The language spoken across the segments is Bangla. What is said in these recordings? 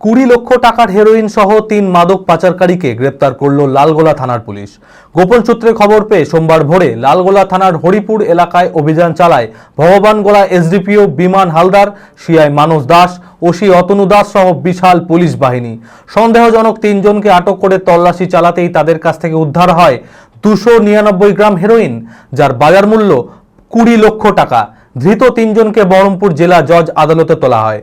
কুড়ি লক্ষ টাকার হেরোইন সহ তিন মাদক পাচারকারীকে গ্রেপ্তার করল লালগোলা থানার পুলিশ। গোপন সূত্রে খবর পেয়ে সোমবার ভোরে লালগোলা থানার হরিপুর এলাকায় অভিযান চালায় Bhagwangola SDPO Biman Haldar, CI Manas Das, OC Atanu Das সহ বিশাল পুলিশ বাহিনী। সন্দেহজনক তিনজনকে আটক করে তল্লাশি চালাতেই তাদের কাছ থেকে উদ্ধার হয় দুশো নিরানব্বই গ্রাম হেরোইন যার বাজার মূল্য কুড়ি লক্ষ টাকা। ধৃত তিনজনকে বহরমপুর জেলা জজ আদালতে তোলা হয়।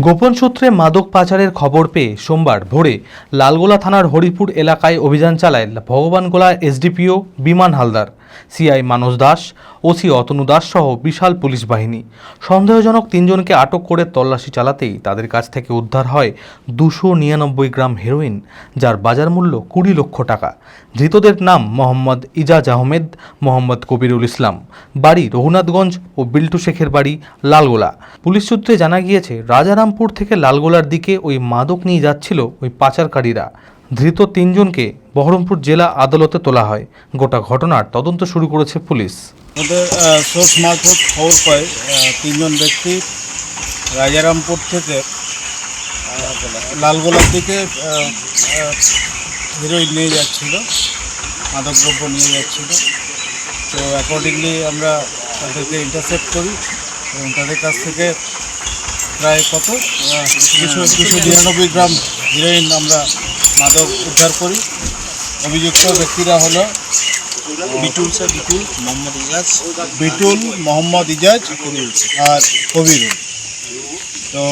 গোপন সূত্রে মাদক পাচারের খবর পেয়ে সোমবার ভোরে লালগোলা থানার হরিপুর এলাকায় অভিযান চালায় Bhagwangola SDPO Biman Haldar. CI Manas Das, OC Atanu Das সহ বিশাল পুলিশ বাহিনী। সন্দেহজনক তিনজনকে আটক করে তল্লাশি চালাতেই তাদের কাছ থেকে উদ্ধার হয় দুশো নিরানব্বই গ্রাম হেরোইন, যার বাজার মূল্য কুড়ি লক্ষ টাকা। ধৃতদের নাম মোহাম্মদ ইজাজ আহমেদ, মোহাম্মদ কবিরুল ইসলাম। বাড়ি রঘুনাথগঞ্জ ও বিল্টু শেখের বাড়ি লালগোলা। পুলিশ সূত্রে জানা গিয়েছে, রাজারামপুর থেকে লালগোলার দিকে ওই মাদক নিয়ে যাচ্ছিল ওই পাচারকারীরা। ধৃত তিনজনকে বহরমপুর জেলা আদালতে তোলা হয়। গোটা ঘটনার তদন্ত শুরু করেছে পুলিশ। আমাদের সোর্স মারফত খবর পাই তিনজন ব্যক্তি রাজারামপুর থেকে লালগোলার দিকে হিরোইন নিয়ে যাচ্ছিল, মাদকদ্রব্য নিয়ে যাচ্ছিল। তো অ্যাকর্ডিংলি আমরা তাদেরকে ইন্টারসেপ্ট করি এবং তাদের কাছ থেকে প্রায় কত দুশো দুশো নিরানব্বই গ্রাম হিরোইন আমরা মাদক উদ্ধার করি। অভিযুক্ত ব্যক্তিরা হলো বিটুল স্যার বিটুল মোহাম্মদ ইজাজ। বিটুল মোহাম্মদ ইজাজ আর কবিরুল তো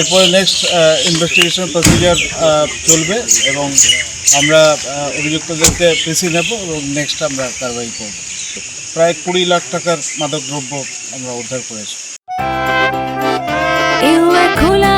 এরপরে নেক্সট ইনভেস্টিগেশন প্রসিজার চলবে এবং আমরা অভিযুক্তদেরকে পেশি নেব এবং নেক্সট আমরা কারবাই করব। প্রায় কুড়ি লাখ টাকার মাদক দ্রব্য আমরা উদ্ধার করেছি। খোলা